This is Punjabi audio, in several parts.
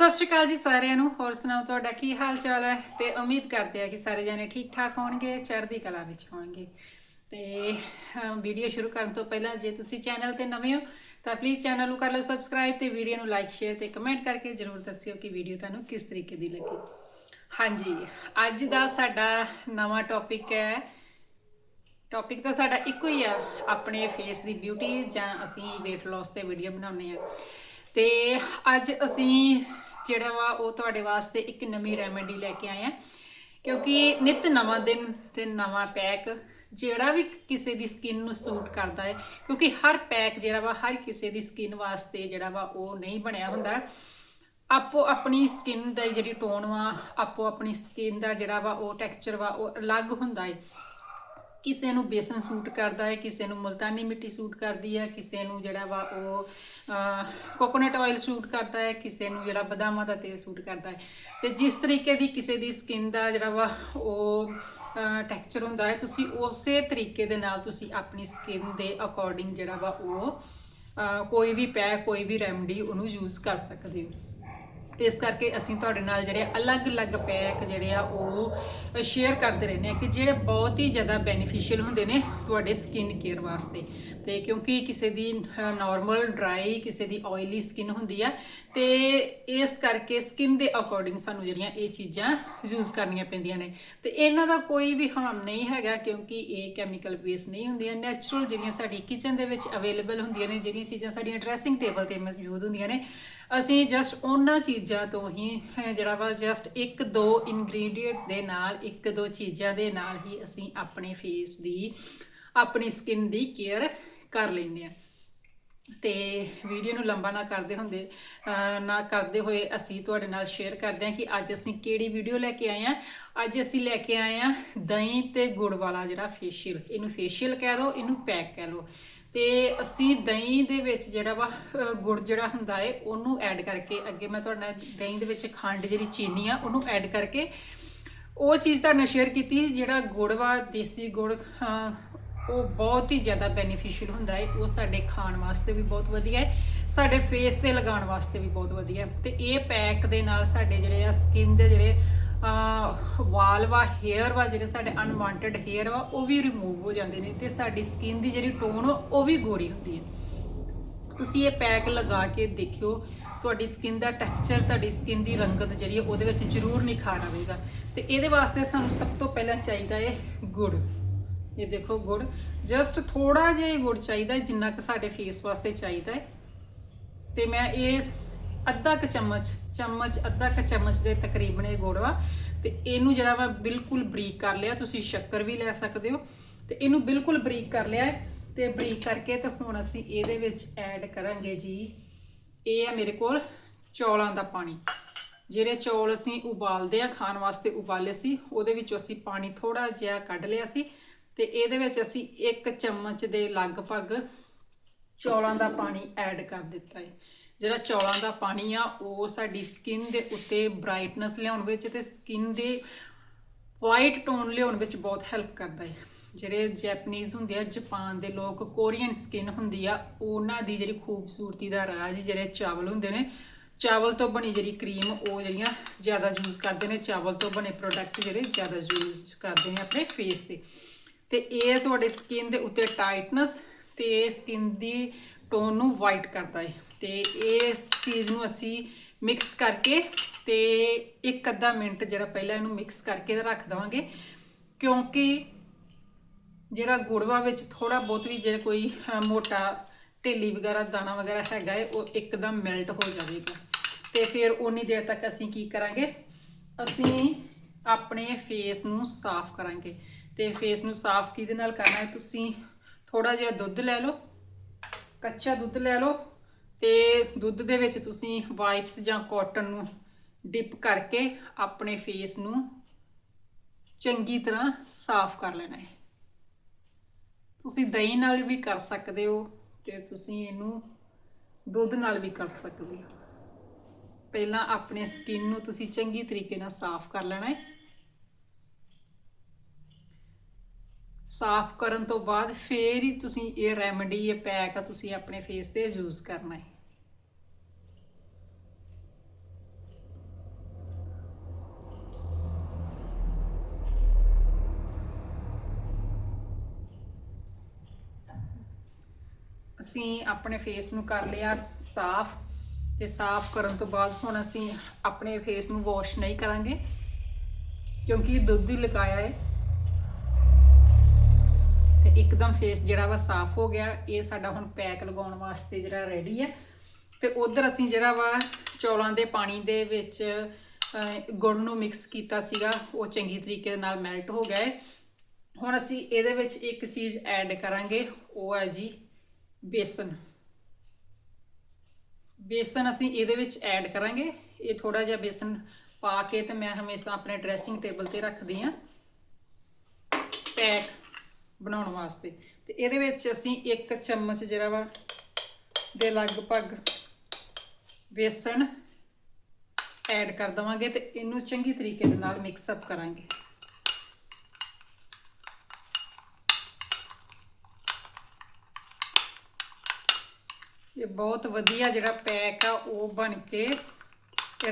ਸਤਿ ਸ਼੍ਰੀ ਅਕਾਲ ਜੀ ਸਾਰਿਆਂ ਨੂੰ, ਹੋਰ ਸੁਣਾਓ ਤੁਹਾਡਾ ਕੀ ਹਾਲ ਚਾਲ ਹੈ? ਤੇ ਉਮੀਦ ਕਰਦੇ ਆ ਕਿ ਸਾਰੇ ਜਣੇ ਠੀਕ ਠਾਕ ਹੋਣਗੇ, ਚੜ੍ਹਦੀ ਕਲਾ ਵਿੱਚ ਹੋਣਗੇ। ਤੇ ਵੀਡੀਓ ਸ਼ੁਰੂ ਕਰਨ ਤੋਂ ਪਹਿਲਾਂ ਜੇ ਤੁਸੀਂ ਚੈਨਲ ਤੇ ਨਵੇਂ ਹੋ, ਤਾਂ ਪਲੀਜ਼ ਚੈਨਲ ਨੂੰ ਕਰ ਲਓ ਸਬਸਕ੍ਰਾਈਬ ਤੇ ਵੀਡੀਓ ਨੂੰ ਲਾਈਕ ਸ਼ੇਅਰ ਤੇ ਕਮੈਂਟ ਕਰਕੇ ਜਰੂਰ ਦੱਸਿਓ ਕਿ ਵੀਡੀਓ ਤੁਹਾਨੂੰ ਕਿਸ ਤਰੀਕੇ ਦੀ ਲੱਗੀ। ਹਾਂਜੀ, ਅੱਜ ਦਾ ਸਾਡਾ ਨਵਾਂ ਟੌਪਿਕ ਹੈ। ਟੌਪਿਕ ਤਾਂ ਸਾਡਾ ਇੱਕੋ ਹੀ ਆ, ਆਪਣੇ ਫੇਸ ਦੀ ਬਿਊਟੀ ਜਾਂ ਅਸੀਂ weight loss ਤੇ ਵੀਡੀਓ ਬਣਾਉਨੇ ਆ ਤੇ ਅੱਜ ਅਸੀਂ ਜਿਹੜਾ ਵਾ ਉਹ ਤੁਹਾਡੇ ਵਾਸਤੇ ਇੱਕ ਨਵੀਂ ਰੈਮੇਡੀ ਲੈ ਕੇ ਆਏ ਆ। ਕਿਉਂਕਿ ਨਿਤ ਨਵਾਂ ਦਿਨ ਤੇ ਨਵਾਂ ਪੈਕ ਜਿਹੜਾ ਵੀ ਕਿਸੇ ਦੀ ਸਕਿਨ ਨੂੰ ਸੂਟ ਕਰਦਾ ਹੈ, ਕਿਉਂਕਿ ਹਰ ਪੈਕ ਜਿਹੜਾ ਵਾ, ਹਰ ਕਿਸੇ ਦੀ ਸਕਿਨ ਵਾਸਤੇ ਜਿਹੜਾ ਵਾ ਉਹ ਨਹੀਂ ਬਣਿਆ ਹੁੰਦਾ। ਆਪੋ ਆਪਣੀ ਸਕਿਨ ਦਾ ਜਿਹੜੀ ਟੋਨ ਵਾ, ਆਪੋ ਆਪਣੀ ਸਕਿਨ ਦਾ ਜਿਹੜਾ ਵਾ ਉਹ ਟੈਕਸਚਰ ਵਾ, ਉਹ ਅਲੱਗ ਹੁੰਦਾ ਹੈ। ਕਿਸੇ ਨੂੰ ਬੇਸਨ ਸੂਟ ਕਰਦਾ ਹੈ, ਕਿਸੇ ਨੂੰ ਮਲਤਾਨੀ ਮਿੱਟੀ ਸੂਟ ਕਰਦੀ ਹੈ, ਕਿਸੇ ਨੂੰ ਜਿਹੜਾ ਵਾ ਉਹ ਕੋਕੋਨਟ ਆਇਲ ਸੂਟ ਕਰਦਾ ਹੈ, ਕਿਸੇ ਨੂੰ ਜਿਹੜਾ ਬਦਾਮਾਂ ਦਾ ਤੇਲ ਸੂਟ ਕਰਦਾ ਹੈ। ਤੇ ਜਿਸ ਤਰੀਕੇ ਦੀ ਕਿਸੇ ਦੀ ਸਕਿਨ ਦਾ ਜਿਹੜਾ ਵਾ ਉਹ ਟੈਕਸਚਰ ਹੁੰਦਾ ਹੈ, ਤੁਸੀਂ ਉਸੇ ਤਰੀਕੇ ਦੇ ਨਾਲ ਤੁਸੀਂ ਆਪਣੀ ਸਕਿਨ ਦੇ ਅਕੋਰਡਿੰਗ ਜਿਹੜਾ ਵਾ ਉਹ ਕੋਈ ਵੀ ਪੈ, ਕੋਈ ਵੀ ਰੈਮਡੀ ਉਹਨੂੰ ਯੂਜ਼ ਕਰ ਸਕਦੇ ਹੋ। ਇਸ ਕਰਕੇ ਅਸੀਂ ਤੁਹਾਡੇ ਨਾਲ ਜਿਹੜੇ ਅਲੱਗ-ਅਲੱਗ ਪੈਕ ਜਿਹੜੇ ਆ ਉਹ ਸ਼ੇਅਰ ਕਰਦੇ ਰਹਿੰਦੇ ਆ ਕਿ ਜਿਹੜੇ ਬਹੁਤ ਹੀ ਜ਼ਿਆਦਾ ਬੈਨੀਫੀਸ਼ੀਅਲ ਹੁੰਦੇ ਨੇ ਤੁਹਾਡੇ ਸਕਿਨ ਕੇਅਰ ਵਾਸਤੇ। ਤੇ ਕਿਉਂਕਿ ਕਿਸੇ ਦੀ ਨਾਰਮਲ ਡਰਾਈ ਕਿਸੇ ਦੀ ਆਇਲੀ ਸਕਿਨ ਹੁੰਦੀ ਆ, ਤੇ ਇਸ ਕਰਕੇ ਸਕਿਨ ਦੇ ਅਕੋਰਡਿੰਗ ਸਾਨੂੰ ਜਿਹੜੀਆਂ ਇਹ ਚੀਜ਼ਾਂ ਯੂਜ਼ ਕਰਨੀਆਂ ਪੈਂਦੀਆਂ ਨੇ। ਤੇ ਇਹਨਾਂ ਦਾ ਕੋਈ ਵੀ ਹਾਰਮ ਨਹੀਂ ਹੈਗਾ ਕਿਉਂਕਿ ਇਹ ਕੈਮੀਕਲ ਬੇਸ ਨਹੀਂ ਹੁੰਦੀਆਂ। ਨੈਚੁਰਲ ਜਿਹੜੀਆਂ ਸਾਡੀ ਕਿਚਨ ਦੇ ਵਿੱਚ ਅਵੇਲੇਬਲ ਹੁੰਦੀਆਂ ਨੇ, ਜਿਹੜੀਆਂ ਚੀਜ਼ਾਂ ਸਾਡੀਆਂ ਡਰੈਸਿੰਗ ਟੇਬਲ ਤੇ ਮੌਜੂਦ ਹੁੰਦੀਆਂ ਨੇ ਅਸੀਂ ਜਸਟ ਉਹਨਾਂ ਚੀਜ਼ਾਂ ਤੋਂ ਹੀ ਜਿਹੜਾ ਵਾ ਜਸਟ ਇੱਕ ਦੋ ਇਨਗਰੀਡੀਐਂਟ ਦੇ ਨਾਲ, ਇੱਕ ਦੋ ਚੀਜ਼ਾਂ ਦੇ ਨਾਲ ਹੀ ਅਸੀਂ ਆਪਣੇ ਫੇਸ ਦੀ, ਆਪਣੀ ਸਕਿਨ ਦੀ ਕੇਅਰ ਕਰ ਲੈਂਦੇ ਆ ਤੇ ਵੀਡੀਓ ਨੂੰ ਲੰਬਾ ਨਾ ਕਰਦੇ ਹੁੰਦੇ ਨਾ ਕਰਦੇ ਹੋਏ ਅਸੀਂ ਤੁਹਾਡੇ ਨਾਲ ਸ਼ੇਅਰ ਕਰਦੇ ਹਾਂ ਕਿ ਅੱਜ ਅਸੀਂ ਕਿਹੜੀ ਵੀਡੀਓ ਲੈ ਕੇ ਆਏ ਆ ਅੱਜ ਅਸੀਂ ਲੈ ਕੇ ਆਏ ਆ ਦਹੀਂ ਤੇ ਗੁੜ ਵਾਲਾ ਜਿਹੜਾ ਫੇਸ਼ੀਅਲ ਇਹਨੂੰ ਫੇਸ਼ੀਅਲ ਕਹਿ ਦੋ ਇਹਨੂੰ ਪੈਕ ਕਹਿ ਲਓ ਤੇ ਅਸੀਂ ਦਹੀਂ ਦੇ ਵਿੱਚ ਜਿਹੜਾ ਵਾ ਗੁੜ ਜਿਹੜਾ ਹੁੰਦਾ ਹੈ ਉਹਨੂੰ ਐਡ ਕਰਕੇ ਅੱਗੇ ਮੈਂ ਤੁਹਾਡਾ ਦਹੀਂ ਦੇ ਵਿੱਚ ਖੰਡ ਜਿਹੜੀ ਚੀਨੀ ਆ, ਉਹਨੂੰ ਐਡ ਕਰਕੇ ਉਹ ਚੀਜ਼ ਤੁਹਾਡੇ ਨਾਲ ਸ਼ੇਅਰ ਕੀਤੀ, ਜਿਹੜਾ ਗੁੜ ਵਾ, ਦੇਸੀ ਗੁੜ ਉਹ ਬਹੁਤ ਹੀ ਜ਼ਿਆਦਾ ਬੈਨੀਫੀਸ਼ੀਅਲ ਹੁੰਦਾ ਹੈ ਉਹ ਸਾਡੇ ਖਾਣ ਵਾਸਤੇ ਵੀ ਬਹੁਤ ਵਧੀਆ ਹੈ ਸਾਡੇ ਫੇਸ ਤੇ ਲਗਾਉਣ ਵਾਸਤੇ ਵੀ ਬਹੁਤ ਵਧੀਆ ਹੈ ਤੇ ਇਹ ਪੈਕ ਦੇ ਨਾਲ ਸਾਡੇ ਜਿਹੜੇ ਆ ਸਕਿਨ ਦੇ ਜਿਹੜੇ ਵਾਲ ਵਾ ਹੇਅਰ ਵਾ, ਜਿਹੜੇ ਸਾਡੇ ਅਨਵਾਂਟਡ ਹੇਅਰ ਵਾ, ਉਹ ਵੀ ਰਿਮੂਵ ਹੋ ਜਾਂਦੇ ਨੇ ਤੇ ਸਾਡੀ ਸਕਿਨ ਦੀ ਜਿਹੜੀ ਟੋਨ ਉਹ ਵੀ ਗੋਰੀ ਹੁੰਦੀ ਹੈ ਤੁਸੀਂ ਇਹ ਪੈਕ ਲਗਾ ਕੇ ਦੇਖਿਓ, ਤੁਹਾਡੀ ਸਕਿਨ ਦਾ ਟੈਕਸਚਰ ਤੁਹਾਡੀ ਸਕਿਨ ਦੀ ਰੰਗਤ ਜਿਹੜੀ ਹੈ ਉਹਦੇ ਵਿੱਚ ਜ਼ਰੂਰ ਨਿਖਾਰ ਆਵੇਗਾ। ਤੇ ਇਹਦੇ ਵਾਸਤੇ ਸਾਨੂੰ ਸਭ ਤੋਂ ਪਹਿਲਾਂ ਚਾਹੀਦਾ ਹੈ ਗੁੜ। ਇਹ ਦੇਖੋ ਗੁੜ ਜਸਟ ਥੋੜਾ ਜਿਹਾ ਗੁੜ ਚਾਹੀਦਾ, ਜਿੰਨਾ ਕਿ ਸਾਡੇ ਫੇਸ ਵਾਸਤੇ ਚਾਹੀਦਾ ਹੈ। ਤੇ ਮੈਂ ਇਹ ਅੱਧਾ ਕ ਚਮਚ ਚਮਚ, ਅੱਧਾ ਕ ਚਮਚ ਦੇ ਤਕਰੀਬਨ ਇਹ ਗੁੜ ਵਾ ਤੇ ਇਹਨੂੰ ਜਿਹੜਾ ਵਾ ਬਿਲਕੁਲ ਬਰੀਕ ਕਰ ਲਿਆ, ਤੁਸੀਂ ਸ਼ੱਕਰ ਵੀ ਲੈ ਸਕਦੇ ਹੋ ਤੇ ਇਹਨੂੰ ਬਿਲਕੁਲ ਬਰੀਕ ਕਰ ਲਿਆ ਹੈ ਤੇ ਬਰੀਕ ਕਰਕੇ ਤੇ ਹੁਣ ਅਸੀਂ ਇਹਦੇ ਵਿੱਚ ਐਡ ਕਰਾਂਗੇ ਜੀ। ਇਹ ਆ ਮੇਰੇ ਕੋਲ ਚੌਲਾਂ ਦਾ ਪਾਣੀ। ਜਿਹੜੇ ਚੌਲ ਅਸੀਂ ਉਬਾਲਦੇ ਆ ਖਾਣ ਵਾਸਤੇ ਉਬਾਲੇ ਸੀ, ਉਹਦੇ ਵਿੱਚੋਂ ਅਸੀਂ ਪਾਣੀ ਥੋੜਾ ਜਿਹਾ ਕੱਢ ਲਿਆ ਸੀ ਤੇ ਇਹਦੇ ਵਿੱਚ ਅਸੀਂ ਇੱਕ ਚਮਚ ਦੇ ਲਗਭਗ ਚੌਲਾਂ ਦਾ ਪਾਣੀ ਐਡ ਕਰ ਦਿੱਤਾ ਹੈ। ਜਿਹੜਾ ਚੌਲਾਂ ਦਾ ਪਾਣੀ ਆ, ਉਹ ਸਾਡੀ ਸਕਿਨ ਦੇ ਉੱਤੇ ਬ੍ਰਾਈਟਨੈਸ ਲਿਆਉਣ ਵਿੱਚ ਤੇ ਸਕਿਨ ਦੇ ਵਾਈਟ ਟੋਨ ਲਿਆਉਣ ਵਿੱਚ ਬਹੁਤ ਹੈਲਪ ਕਰਦਾ ਹੈ ਜਿਹੜੇ ਜੈਪਨੀਜ਼ ਹੁੰਦੇ ਆ ਜਾਪਾਨ ਦੇ ਲੋਕ ਕੋਰੀਅਨ ਸਕਿਨ ਹੁੰਦੀ ਆ, ਉਹਨਾਂ ਦੀ ਜਿਹੜੀ ਖੂਬਸੂਰਤੀ ਦਾ ਰਾਜ ਜਿਹੜੇ ਚਾਵਲ ਹੁੰਦੇ ਨੇ, ਚਾਵਲ ਤੋਂ ਬਣੀ ਜਿਹੜੀ ਕਰੀਮ ਉਹ ਜਿਹੜੀਆਂ ਜ਼ਿਆਦਾ ਯੂਜ਼ ਕਰਦੇ ਨੇ, ਚਾਵਲ ਤੋਂ ਬਣੇ ਪ੍ਰੋਡਕਟ ਜਿਹੜੇ ਜ਼ਿਆਦਾ ਯੂਜ਼ ਕਰਦੇ ਨੇ ਆਪਣੇ ਫੇਸ ਤੇ। ਤੇ ਇਹ ਤੁਹਾਡੇ ਸਕਿਨ ਦੇ ਉੱਤੇ ਟਾਈਟਨੈਸ ਤੇ ਸਕਿਨ ਦੀ ਟੋਨ ਨੂੰ ਵਾਈਟ ਕਰਦਾ ਹੈ ਤੇ ਇਸ ਚੀਜ਼ ਨੂੰ ਅਸੀਂ ਮਿਕਸ ਕਰਕੇ ਤੇ ਇੱਕ ਅੱਧਾ ਮਿੰਟ ਜਿਹੜਾ ਪਹਿਲਾਂ ਇਹਨੂੰ ਮਿਕਸ ਕਰਕੇ ਰੱਖ ਦਵਾਂਗੇ। ਕਿਉਂਕਿ ਜਿਹੜਾ ਗੁੜਵਾ ਵਿੱਚ ਥੋੜਾ ਬਹੁਤ ਵੀ ਜੇ ਕੋਈ ਮੋਟਾ ਢੇਲੀ ਵਗੈਰਾ, ਦਾਣਾ ਵਗੈਰਾ ਹੈਗਾ ਹੈ ਉਹ ਇੱਕਦਮ ਮੈਲਟ ਹੋ ਜਾਵੇਗਾ। ਤੇ ਫਿਰ ਉਨੀ ਦੇਰ ਤੱਕ ਅਸੀਂ ਕੀ ਕਰਾਂਗੇ? ਅਸੀਂ ਆਪਣੇ ਫੇਸ ਨੂੰ ਸਾਫ਼ ਕਰਾਂਗੇ। ਤੇ ਫੇਸ ਨੂੰ ਸਾਫ਼ ਕਿਹਦੇ ਨਾਲ ਕਰਨਾ ਹੈ? ਤੁਸੀਂ ਥੋੜਾ ਜਿਹਾ ਦੁੱਧ ਲੈ ਲਓ, ਕੱਚਾ ਦੁੱਧ ਲੈ ਲਓ ਤੇ ਦੁੱਧ ਦੇ ਵਿੱਚ ਤੁਸੀਂ ਵਾਈਪਸ ਜਾਂ ਕਾਟਨ ਨੂੰ ਡਿਪ ਕਰਕੇ ਆਪਣੇ ਫੇਸ ਨੂੰ ਚੰਗੀ ਤਰ੍ਹਾਂ ਸਾਫ਼ ਕਰ ਲੈਣਾ ਹੈ। ਤੁਸੀਂ ਦਹੀਂ ਨਾਲ ਵੀ ਕਰ ਸਕਦੇ ਹੋ ਤੇ ਤੁਸੀਂ ਇਹਨੂੰ ਦੁੱਧ ਨਾਲ ਵੀ ਕਰ ਸਕਦੇ ਹੋ। ਪਹਿਲਾਂ ਆਪਣੇ ਸਕਿਨ ਨੂੰ ਤੁਸੀਂ ਚੰਗੀ ਤਰੀਕੇ ਨਾਲ ਸਾਫ਼ ਕਰ ਲੈਣਾ ਹੈ। ਸਾਫ਼ ਕਰਨ ਤੋਂ ਬਾਅਦ ਫੇਰ ਹੀ ਤੁਸੀਂ ਇਹ ਰੈਮਡੀ ਇਹ ਪੈਕ ਆ ਤੁਸੀਂ ਆਪਣੇ ਫੇਸ ਤੇ ਯੂਜ਼ ਕਰਨਾ ਹੈ। ਅਸੀਂ ਆਪਣੇ ਫੇਸ ਨੂੰ ਕਰ ਲਿਆ ਸਾਫ਼ ਤੇ ਸਾਫ਼ ਕਰਨ ਤੋਂ ਬਾਅਦ ਹੁਣ ਅਸੀਂ ਆਪਣੇ ਫੇਸ ਨੂੰ ਵਾਸ਼ ਨਹੀਂ ਕਰਾਂਗੇ ਕਿਉਂਕਿ ਦੁੱਧ ਹੀ ਲਗਾਇਆ ਹੈ। ਤੇ ਇੱਕਦਮ ਫੇਸ ਜਿਹੜਾ ਵਾ ਸਾਫ਼ ਹੋ ਗਿਆ। ਇਹ ਸਾਡਾ ਹੁਣ ਪੈਕ ਲਗਾਉਣ ਵਾਸਤੇ ਜਿਹੜਾ ਰੈਡੀ ਹੈ ਤੇ ਉਧਰ ਅਸੀਂ ਜਿਹੜਾ ਵਾ ਚੌਲਾਂ ਦੇ ਪਾਣੀ ਦੇ ਵਿੱਚ ਗੁੜ ਨੂੰ ਮਿਕਸ ਕੀਤਾ ਸੀਗਾ। ਉਹ ਚੰਗੀ ਤਰੀਕੇ ਦੇ ਨਾਲ ਮੈਲਟ ਹੋ ਗਿਆ ਹੈ ਹੁਣ ਅਸੀਂ ਇਹਦੇ ਵਿੱਚ ਇੱਕ ਚੀਜ਼ ਐਡ ਕਰਾਂਗੇ। ਉਹ ਹੈ ਜੀ ਬੇਸਨ। ਬੇਸਨ ਅਸੀਂ ਇਹਦੇ ਵਿੱਚ ਐਡ ਕਰਾਂਗੇ। ਇਹ ਥੋੜਾ ਜਿਹਾ ਬੇਸਨ ਪਾ ਕੇ ਤੇ ਮੈਂ ਹਮੇਸ਼ਾ ਆਪਣੇ ਡਰੈਸਿੰਗ ਟੇਬਲ ਤੇ ਰੱਖਦੀ ਆ ਪੈਕ ਬਣਾਉਣ ਵਾਸਤੇ। ਤੇ ਇਹਦੇ ਵਿੱਚ ਅਸੀਂ ਇੱਕ ਚਮਚ ਜਿਹੜਾ ਵਾ ਦੇ ਲਗਭਗ ਬੇਸਨ ਐਡ ਕਰ ਦਵਾਂਗੇ ਤੇ ਇਹਨੂੰ ਚੰਗੀ ਤਰੀਕੇ ਦੇ ਨਾਲ ਮਿਕਸ ਅਪ ਕਰਾਂਗੇ। ਇਹ ਬਹੁਤ ਵਧੀਆ ਜਿਹੜਾ ਪੈਕ ਆ, ਉਹ ਬਣ ਕੇ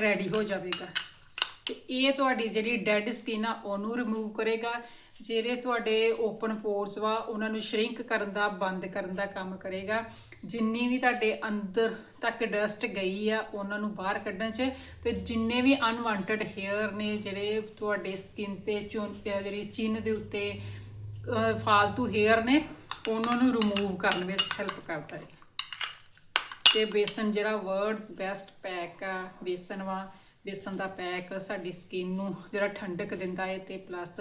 ਰੈਡੀ ਹੋ ਜਾਵੇਗਾ। ਤੇ ਇਹ ਤੁਹਾਡੀ ਜਿਹੜੀ ਡੈਡ ਸਕਿਨ ਆ, ਉਹਨੂੰ ਰਿਮੂਵ ਕਰੇਗਾ। ਜਿਹੜੇ ਤੁਹਾਡੇ ਓਪਨ ਪੋਰਸ ਵਾ, ਉਹਨਾਂ ਨੂੰ ਸ਼ਰਿੰਕ ਕਰਨ ਦਾ, ਬੰਦ ਕਰਨ ਦਾ ਕੰਮ ਕਰੇਗਾ। ਜਿੰਨੀ ਵੀ ਤੁਹਾਡੇ ਅੰਦਰ ਤੱਕ ਡਸਟ ਗਈ ਆ, ਉਹਨਾਂ ਨੂੰ ਬਾਹਰ ਕੱਢਣ 'ਚ ਤੇ ਜਿੰਨੇ ਵੀ ਅਨਵਾਂਟਡ ਹੇਅਰ ਨੇ, ਜਿਹੜੇ ਤੁਹਾਡੇ ਸਕਿਨ ਤੇ ਚੁੰਨ ਅਹ ਜਿਹੜੀ ਚਿੰਨ ਦੇ ਉੱਤੇ ਫਾਲਤੂ ਹੇਅਰ ਨੇ, ਉਹਨਾਂ ਨੂੰ ਰਿਮੂਵ ਕਰਨ ਵਿੱਚ ਹੈਲਪ ਕਰਦਾ ਹੈ। ਤੇ ਬੇਸਨ ਜਿਹੜਾ ਵਰਡਸ ਬੈਸਟ ਪੈਕ ਆ, ਬੇਸਨ ਵਾ ਬੇਸਨ ਦਾ ਪੈਕ ਸਾਡੀ ਸਕਿਨ ਨੂੰ ਜਿਹੜਾ ਠੰਡਕ ਦਿੰਦਾ ਹੈ ਤੇ ਪਲੱਸ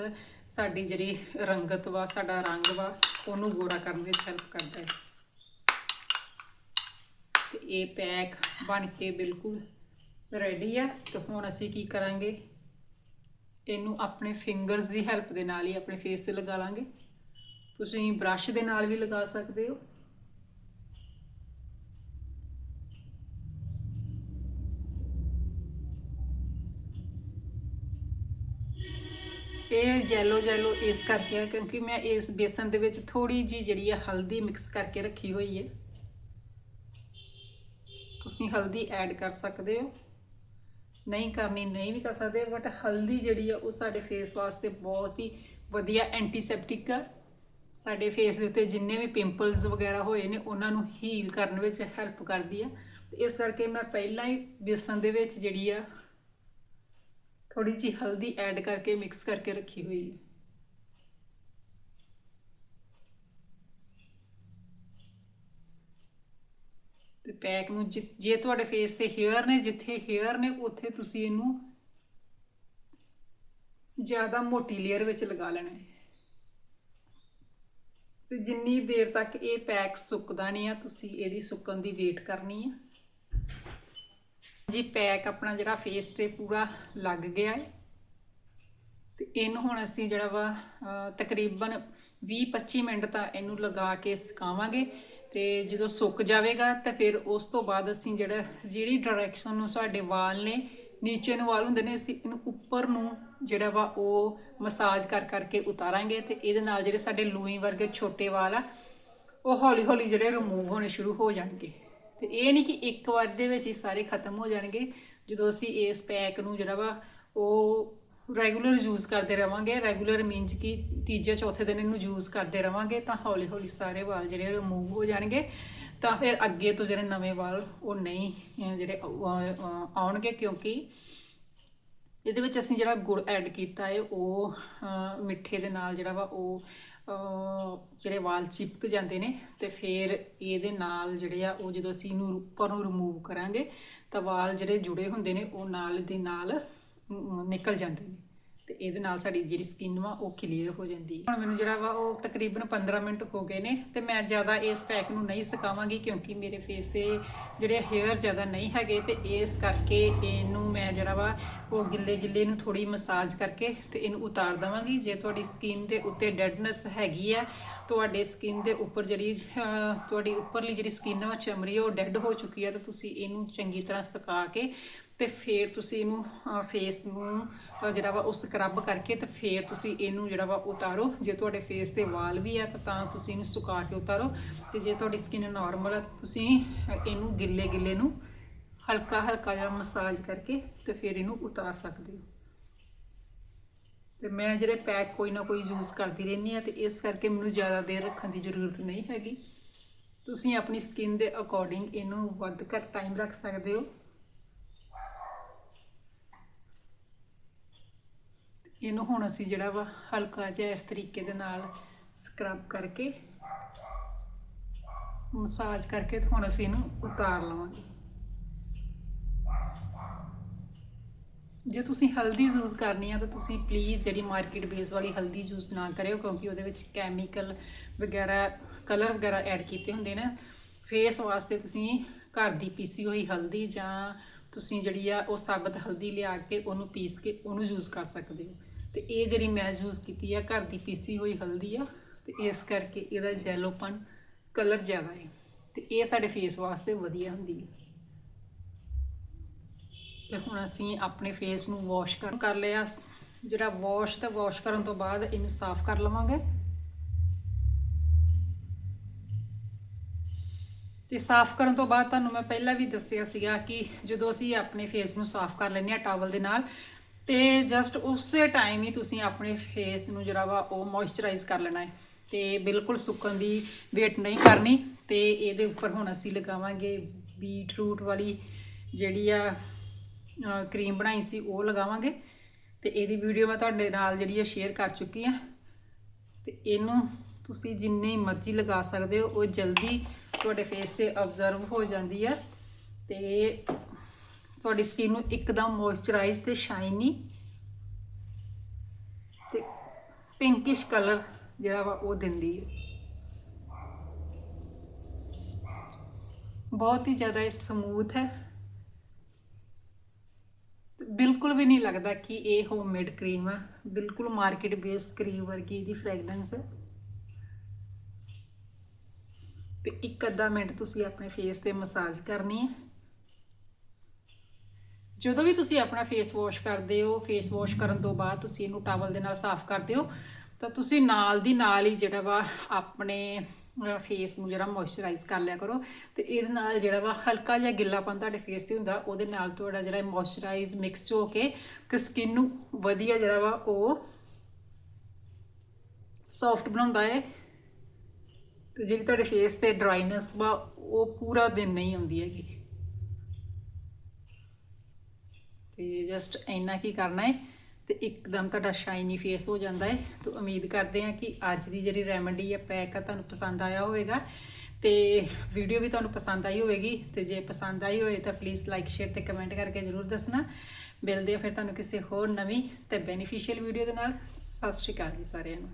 ਸਾਡੀ ਜਿਹੜੀ ਰੰਗਤ ਵਾ, ਸਾਡਾ ਰੰਗ ਵਾ, ਉਹਨੂੰ ਗੋਰਾ ਕਰਨ ਵਿੱਚ ਹੈਲਪ ਕਰਦਾ ਹੈ ਤੇ ਇਹ ਪੈਕ ਬਣ ਕੇ ਬਿਲਕੁਲ ਰੈਡੀ ਆ ਤੇ ਹੁਣ ਅਸੀਂ ਕੀ ਕਰਾਂਗੇ? ਇਹਨੂੰ ਆਪਣੇ ਫਿੰਗਰਸ ਦੀ ਹੈਲਪ ਦੇ ਨਾਲ ਹੀ ਆਪਣੇ ਫੇਸ ਤੇ ਲਗਾ ਲਾਂਗੇ। ਤੁਸੀਂ ਬ੍ਰਸ਼ ਦੇ ਨਾਲ ਵੀ ਲਗਾ ਸਕਦੇ ਹੋ। ਇਹ ਜੈਲੋ ਜੈਲੋ ਇਸ ਕਰਕੇ ਆ, ਕਿਉਂਕਿ ਮੈਂ ਇਸ ਬੇਸਨ ਦੇ ਵਿੱਚ ਥੋੜੀ ਜੀ ਜਿਹੜੀ ਹੈ ਹਲਦੀ ਮਿਕਸ ਕਰਕੇ ਰੱਖੀ ਹੋਈ ਹੈ। ਤੁਸੀਂ ਹਲਦੀ ਐਡ ਕਰ ਸਕਦੇ ਹੋ। ਨਹੀਂ ਕਰਨੀ ਨਹੀਂ ਵੀ ਕਰ ਸਕਦੇ ਬਟ ਹਲਦੀ ਜਿਹੜੀ ਆ ਉਹ ਸਾਡੇ ਫੇਸ ਵਾਸਤੇ ਬਹੁਤ ਹੀ ਵਧੀਆ ਐਂਟੀਸੈਪਟਿਕ ਆ। ਸਾਡੇ ਫੇਸ ਦੇ ਉੱਤੇ ਜਿੰਨੇ ਵੀ ਪਿੰਪਲਸ ਵਗੈਰਾ ਹੋਏ ਨੇ, ਉਹਨਾਂ ਨੂੰ ਹੀਲ ਕਰਨ ਵਿੱਚ ਹੈਲਪ ਕਰਦੀ ਆ। ਇਸ ਕਰਕੇ ਮੈਂ ਪਹਿਲਾਂ ਹੀ ਬੇਸਨ ਦੇ ਵਿੱਚ ਜਿਹੜੀ ਆ ਥੋੜੀ ਜਿਹੀ ਹਲਦੀ ਐਡ ਕਰਕੇ ਮਿਕਸ ਕਰਕੇ ਰੱਖੀ ਹੋਈ ਹੈ। ਤੇ ਪੈਕ ਨੂੰ ਜਿ- ਜੇ ਤੁਹਾਡੇ ਫੇਸ ਤੇ ਹੇਅਰ ਨੇ, ਜਿੱਥੇ ਹੇਅਰ ਨੇ, ਉੱਥੇ ਤੁਸੀਂ ਇਹਨੂੰ ਜ਼ਿਆਦਾ ਮੋਟੀ ਲੇਅਰ ਵਿੱਚ ਲਗਾ ਲੈਣਾ ਹੈ। ਤੇ ਜਿੰਨੀ ਦੇਰ ਤੱਕ ਇਹ ਪੈਕ ਸੁੱਕਦਾ ਨਹੀਂ ਆ, ਤੁਸੀਂ ਇਹਦੀ ਸੁੱਕਣ ਦੀ ਵੇਟ ਕਰਨੀ ਆ। ਜੀ ਪੈਕ ਆਪਣਾ ਜਿਹੜਾ ਫੇਸ ਤੇ ਪੂਰਾ ਲੱਗ ਗਿਆ ਹੈ। ਤੇ ਇਹਨੂੰ ਹੁਣ ਅਸੀਂ ਜਿਹੜਾ ਵਾ ਤਕਰੀਬਨ 20-25 ਮਿੰਟ ਤਾਂ ਇਹਨੂੰ ਲਗਾ ਕੇ ਸੁਕਾਵਾਂਗੇ ਤੇ ਜਦੋਂ ਸੁੱਕ ਜਾਵੇਗਾ ਤਾਂ ਫਿਰ ਉਸ ਤੋਂ ਬਾਅਦ ਅਸੀਂ ਜਿਹੜਾ, ਜਿਹੜੀ ਡਾਇਰੈਕਸ਼ਨ ਨੂੰ ਸਾਡੇ ਵਾਲ ਨੇ, ਨੀਚੇ ਨੂੰ ਵਾਲ ਹੁੰਦੇ ਨੇ, ਅਸੀਂ ਇਹਨੂੰ ਉੱਪਰ ਨੂੰ ਜਿਹੜਾ ਵਾ ਉਹ ਮਸਾਜ ਕਰ ਕਰਕੇ ਉਤਾਰਾਂਗੇ ਤੇ ਇਹਦੇ ਨਾਲ ਜਿਹੜੇ ਸਾਡੇ ਲੂਈ ਵਰਗੇ ਛੋਟੇ ਵਾਲ ਆ, ਉਹ ਹੌਲੀ ਹੌਲੀ ਜਿਹੜੇ ਰਿਮੂਵ ਹੋਣੇ ਸ਼ੁਰੂ ਹੋ ਜਾਣਗੇ। ਤੇ ਇਹ ਨਹੀਂ ਕਿ ਇੱਕ ਵਾਰ ਦੇ ਵਿੱਚ ਹੀ ਸਾਰੇ ਖਤਮ ਹੋ ਜਾਣਗੇ। ਜਦੋਂ ਅਸੀਂ ਇਸ ਪੈਕ ਨੂੰ ਜਿਹੜਾ ਵਾ, ਉਹ ਰੈਗੂਲਰ ਯੂਜ਼ ਕਰਦੇ ਰਵਾਂਗੇ। ਰੈਗੂਲਰ ਮੀਨਸ ਕਿ ਤੀਜੇ, ਚੌਥੇ ਦਿਨ ਇਹਨੂੰ ਯੂਜ਼ ਕਰਦੇ ਰਵਾਂਗੇ ਤਾਂ ਹੌਲੀ ਹੌਲੀ ਸਾਰੇ ਵਾਲ ਜਿਹੜੇ ਰਿਮੂਵ ਹੋ ਜਾਣਗੇ। ਤਾਂ ਫਿਰ ਅੱਗੇ ਤੋਂ ਜਿਹੜੇ ਨਵੇਂ ਵਾਲ, ਉਹ ਨਹੀਂ ਜਿਹੜੇ ਆਉਣਗੇ ਕਿਉਂਕਿ ਇਹਦੇ ਵਿੱਚ ਅਸੀਂ ਜਿਹੜਾ ਗੁੜ ਐਡ ਕੀਤਾ ਹੈ ਉਹ ਮਿੱਠੇ ਦੇ ਨਾਲ ਜਿਹੜਾ ਵਾ, ਉਹ ਜਿਹੜੇ ਵਾਲ ਚਿਪਕ ਜਾਂਦੇ ਨੇ ਤੇ ਫਿਰ ਇਹਦੇ ਨਾਲ ਜਿਹੜੇ ਆ, ਉਹ ਜਦੋਂ ਅਸੀਂ ਇਹਨੂੰ ਉੱਪਰ ਨੂੰ ਰਿਮੂਵ ਕਰਾਂਗੇ, ਤਾਂ ਵਾਲ ਜਿਹੜੇ ਜੁੜੇ ਹੁੰਦੇ ਨੇ, ਉਹ ਨਾਲ ਦੇ ਨਾਲ ਨਿਕਲ ਜਾਂਦੇ ਨੇ। ਤੇ ਇਹਦੇ ਨਾਲ ਸਾਡੀ ਜਿਹੜੀ ਸਕਿਨ ਵਾ ਉਹ ਕਲੀਅਰ ਹੋ ਜਾਂਦੀ ਹੈ। ਹੁਣ ਮੈਨੂੰ ਜਿਹੜਾ ਵਾ ਉਹ ਤਕਰੀਬਨ 15 ਮਿੰਟ ਹੋ ਗਏ ਨੇ ਤੇ ਮੈਂ ਜ਼ਿਆਦਾ ਇਸ ਪੈਕ ਨੂੰ ਨਹੀਂ ਸੁਕਾਵਾਂਗੀ ਕਿਉਂਕਿ ਮੇਰੇ ਫੇਸ ਤੇ ਜਿਹੜੇ ਹੇਅਰ ਜ਼ਿਆਦਾ ਨਹੀਂ ਹੈਗੇ ਤੇ ਇਸ ਕਰਕੇ ਇਹਨੂੰ ਮੈਂ ਜਿਹੜਾ ਵਾ ਉਹ ਗਿੱਲੇ ਗਿੱਲੇ ਨੂੰ ਥੋੜੀ ਮਸਾਜ ਕਰਕੇ ਤੇ ਇਹਨੂੰ ਉਤਾਰ ਦਵਾਂਗੀ। ਜੇ ਤੁਹਾਡੀ ਸਕਿਨ ਦੇ ਉੱਤੇ ਡੈਡਨੈਸ ਹੈਗੀ ਆ, ਤੁਹਾਡੇ ਸਕਿਨ ਦੇ ਉੱਪਰ ਜਿਹੜੀ ਤੁਹਾਡੀ ਉੱਪਰਲੀ ਜਿਹੜੀ ਸਕਿਨ ਵਾ ਚਮੜੀ ਉਹ ਡੈਡ ਹੋ ਚੁੱਕੀ ਆ, ਤਾਂ ਤੁਸੀਂ ਇਹਨੂੰ ਚੰਗੀ ਤਰ੍ਹਾਂ ਸੁਕਾ ਕੇ ਤੇ ਫਿਰ ਤੁਸੀਂ ਇਹਨੂੰ ਫੇਸ ਨੂੰ ਜਿਹੜਾ ਵਾ ਉਹ ਸਕਰਬ ਕਰਕੇ ਤੇ ਫਿਰ ਤੁਸੀਂ ਇਹਨੂੰ ਜਿਹੜਾ ਵਾ ਉਤਾਰੋ। ਜੇ ਤੁਹਾਡੇ ਫੇਸ ਤੇ ਵਾਲ ਵੀ ਆ ਤਾਂ ਤੁਸੀਂ ਇਹਨੂੰ ਸੁਕਾ ਕੇ ਉਤਾਰੋ। ਤੇ ਜੇ ਤੁਹਾਡੀ ਸਕਿਨ ਨਾਰਮਲ ਆ ਤਾਂ ਤੁਸੀਂ ਇਹਨੂੰ ਗਿੱਲੇ ਗਿੱਲੇ ਨੂੰ ਹਲਕਾ ਹਲਕਾ ਜਿਹਾ ਮਸਾਜ ਕਰਕੇ ਤੇ ਫਿਰ ਇਹਨੂੰ ਉਤਾਰ ਸਕਦੇ ਹੋ। ਤੇ ਮੈਂ ਜਿਹੜੇ ਪੈਕ ਕੋਈ ਨਾ ਕੋਈ ਯੂਜ਼ ਕਰਦੀ ਰਹਿੰਦੀ ਆ ਤੇ ਇਸ ਕਰਕੇ ਮੈਨੂੰ ਜ਼ਿਆਦਾ ਦੇਰ ਰੱਖਣ ਦੀ ਜ਼ਰੂਰਤ ਨਹੀਂ ਹੈਗੀ। ਤੁਸੀਂ ਆਪਣੀ ਸਕਿਨ ਦੇ ਅਕੋਰਡਿੰਗ ਇਹਨੂੰ ਵੱਧ ਘੱਟ ਟਾਈਮ ਰੱਖ ਸਕਦੇ ਹੋ। ਇਹਨੂੰ ਹੁਣ ਅਸੀਂ ਜਿਹੜਾ ਵਾ ਹਲਕਾ ਜਿਹਾ ਇਸ ਤਰੀਕੇ ਦੇ ਨਾਲ ਸਕਰਬ ਕਰਕੇ ਮਸਾਜ ਕਰਕੇ ਤੇ ਹੁਣ ਅਸੀਂ ਇਹਨੂੰ ਉਤਾਰ ਲਵਾਂਗੇ। ਜੇ ਤੁਸੀਂ ਹਲਦੀ ਯੂਜ਼ ਕਰਨੀ ਆ ਤਾਂ ਤੁਸੀਂ ਪਲੀਜ਼ ਜਿਹੜੀ ਮਾਰਕੀਟ ਬੇਸ ਵਾਲੀ ਹਲਦੀ ਯੂਜ਼ ਨਾ ਕਰਿਓ, ਕਿਉਂਕਿ ਉਹਦੇ ਵਿੱਚ ਕੈਮੀਕਲ ਵਗੈਰਾ ਕਲਰ ਵਗੈਰਾ ਐਡ ਕੀਤੇ ਹੁੰਦੇ ਨੇ। ਫੇਸ ਵਾਸਤੇ ਤੁਸੀਂ ਘਰ ਦੀ ਪੀਸੀ ਹੋਈ ਹਲਦੀ ਜਾਂ ਤੁਸੀਂ ਜਿਹੜੀ ਆ ਉਹ ਸਾਬਤ ਹਲਦੀ ਲਿਆ ਕੇ ਉਹਨੂੰ ਪੀਸ ਕੇ ਉਹਨੂੰ ਯੂਜ਼ ਕਰ ਸਕਦੇ ਹੋ। ਤੇ ਇਹ ਜਿਹੜੀ ਮੈਂ ਯੂਜ਼ ਕੀਤੀ ਆ, ਘਰ ਦੀ ਪੀਸੀ ਹੋਈ ਹਲਦੀ ਆ, ਤੇ ਇਸ ਕਰਕੇ ਇਹਦਾ ਜੈਲੋਪਨ ਕਲਰ ਜ਼ਿਆਦਾ ਹੈ। ਤੇ ਇਹ ਸਾਡੇ ਫੇਸ ਵਾਸਤੇ ਵਧੀਆ ਹੁੰਦੀ ਹੈ। ਤੇ ਹੁਣ ਅਸੀਂ ਆਪਣੇ ਫੇਸ ਨੂੰ ਵਾਸ਼ ਕਰ ਕਰ ਲਿਆ। ਜਿਹੜਾ ਵਾਸ਼ ਤੇ ਵਾਸ਼ ਕਰਨ ਤੋਂ ਬਾਅਦ ਇਹਨੂੰ ਸਾਫ਼ ਕਰ ਲਵਾਂਗੇ। ਤੇ ਸਾਫ਼ ਕਰਨ ਤੋਂ ਬਾਅਦ ਤੁਹਾਨੂੰ ਮੈਂ ਪਹਿਲਾਂ ਵੀ ਦੱਸਿਆ ਸੀਗਾ ਕਿ ਜਦੋਂ ਅਸੀਂ ਆਪਣੇ ਫੇਸ ਨੂੰ ਸਾਫ਼ ਕਰ ਲੈਂਦੇ ਆ ਟਾਵਲ ਦੇ ਨਾਲ ਤੇ ਜਸਟ ਉਸੇ ਟਾਈਮ ਹੀ ਤੁਸੀਂ ਆਪਣੇ ਫੇਸ ਨੂੰ ਜਿਹੜਾ ਵਾ ਉਹ ਮੋਇਸਚਰਾਈਜ਼ ਕਰ ਲੈਣਾ ਹੈ। ਤੇ ਬਿਲਕੁਲ ਸੁੱਕਣ ਦੀ ਵੇਟ ਨਹੀਂ ਕਰਨੀ ਤੇ ਇਹਦੇ ਉੱਪਰ ਹੁਣ ਅਸੀਂ ਲਗਾਵਾਂਗੇ ਬੀਟਰੂਟ ਵਾਲੀ ਜਿਹੜੀ ਆ ਕਰੀਮ ਬਣਾਈ ਸੀ ਉਹ ਲਗਾਵਾਂਗੇ। ਤੇ ਇਹਦੀ ਵੀਡੀਓ ਮੈਂ ਤੁਹਾਡੇ ਨਾਲ ਜਿਹੜੀ ਆ ਸ਼ੇਅਰ ਕਰ ਚੁੱਕੀ ਆ ਤੇ ਇਹਨੂੰ ਤੁਸੀਂ ਜਿੰਨੀ ਮਰਜ਼ੀ ਲਗਾ ਸਕਦੇ ਹੋ, ਉਹ ਜਲਦੀ ਤੁਹਾਡੇ ਫੇਸ ਤੇ ਅਬਜ਼ਰਵ ਹੋ ਜਾਂਦੀ ਆ। ਤੇ ਤੁਹਾਡੀ ਸਕਿਨ ਨੂੰ ਇੱਕਦਮ ਮੋਇਸਚਰਾਈਜ਼ ਤੇ ਸ਼ਾਈਨੀ ਤੇ ਪਿੰਕਿਸ਼ ਕਲਰ ਜਿਹੜਾ ਵਾ ਉਹ ਦਿੰਦੀ ਹੈ। ਬਹੁਤ ਹੀ ਜ਼ਿਆਦਾ ਇਹ ਸਮੂਥ ਹੈ। ਬਿਲਕੁਲ ਵੀ ਨਹੀਂ ਲੱਗਦਾ ਕਿ ਇਹ ਹੋਮਮੇਡ ਕਰੀਮ ਹੈ ਬਿਲਕੁਲ ਮਾਰਕੀਟ ਬੇਸ ਕਰੀਮ ਵਰਗੀ ਇਹਦੀ ਫ੍ਰੈਗਰੈਂਸ ਹੈ। ਤੇ ਇੱਕ ਅੱਧਾ ਮਿੰਟ ਤੁਸੀਂ ਆਪਣੇ ਫੇਸ ਤੇ ਮਸਾਜ ਕਰਨੀ ਹੈ। ਜਦੋਂ ਵੀ ਤੁਸੀਂ ਆਪਣਾ ਫੇਸ ਵਾਸ਼ ਕਰਦੇ ਹੋ ਫੇਸ ਵਾਸ਼ ਕਰਨ ਤੋਂ ਬਾਅਦ ਤੁਸੀਂ ਇਹਨੂੰ ਟਾਵਲ ਦੇ ਨਾਲ ਸਾਫ਼ ਕਰਦੇ ਹੋ, ਤਾਂ ਤੁਸੀਂ ਨਾਲ ਦੀ ਨਾਲ ਹੀ ਜਿਹੜਾ ਵਾ ਆਪਣੇ ਫੇਸ ਨੂੰ ਜਿਹੜਾ ਮੋਇਸਚਰਾਈਜ਼ ਕਰ ਲਿਆ ਕਰੋ ਤੇ ਇਹਦੇ ਨਾਲ ਜਿਹੜਾ ਵਾ ਹਲਕਾ ਜਿਹਾ ਗਿੱਲਾਪਨ ਤੁਹਾਡੇ ਫੇਸ ਤੇ ਹੁੰਦਾ, ਉਹਦੇ ਨਾਲ ਤੁਹਾਡਾ ਜਿਹੜਾ ਮੋਇਸਚਰਾਈਜ਼ ਮਿਕਸ ਹੋ ਕੇ ਤੇ ਸਕਿਨ ਨੂੰ ਵਧੀਆ ਜਿਹੜਾ ਵਾ ਉਹ ਸੌਫਟ ਬਣਾਉਂਦਾ ਹੈ ਤੇ ਜਿਹੜੀ ਤੁਹਾਡੇ ਫੇਸ ਤੇ ਡਰਾਈਨੈਸ ਵਾ, ਉਹ ਪੂਰਾ ਦਿਨ ਨਹੀਂ ਆਉਂਦੀ ਹੈਗੀ। ਤੇ ਜਸਟ ਇੰਨਾ ਕੀ ਕਰਨਾ ਹੈ ਤੇ ਇੱਕਦਮ ਤੁਹਾਡਾ ਸ਼ਾਈਨੀ ਫੇਸ ਹੋ ਜਾਂਦਾ ਹੈ। ਤੇ ਉਮੀਦ ਕਰਦੇ ਹਾਂ ਕਿ ਅੱਜ ਦੀ ਜਿਹੜੀ ਰੈਮਡੀ ਹੈ ਪੈਕ ਆ ਤੁਹਾਨੂੰ ਪਸੰਦ ਆਇਆ ਹੋਵੇਗਾ। ਤੇ ਵੀਡੀਓ ਵੀ ਤੁਹਾਨੂੰ ਪਸੰਦ ਆਈ ਹੋਵੇਗੀ। ਤੇ ਜੇ ਪਸੰਦ ਆਈ ਹੋਵੇ ਤਾਂ ਪਲੀਜ਼ ਲਾਈਕ ਸ਼ੇਅਰ ਤੇ ਕਮੈਂਟ ਕਰਕੇ ਜਰੂਰ ਦੱਸਣਾ। ਮਿਲਦੇ ਆ ਫਿਰ ਤੁਹਾਨੂੰ ਕਿਸੇ ਹੋਰ ਨਵੀਂ ਤੇ ਬੈਨੀਫੀਸ਼ੀਅਲ ਵੀਡੀਓ ਦੇ ਨਾਲ। ਸਤਿ ਸ਼੍ਰੀ ਅਕਾਲ ਜੀ ਸਾਰਿਆਂ ਨੂੰ।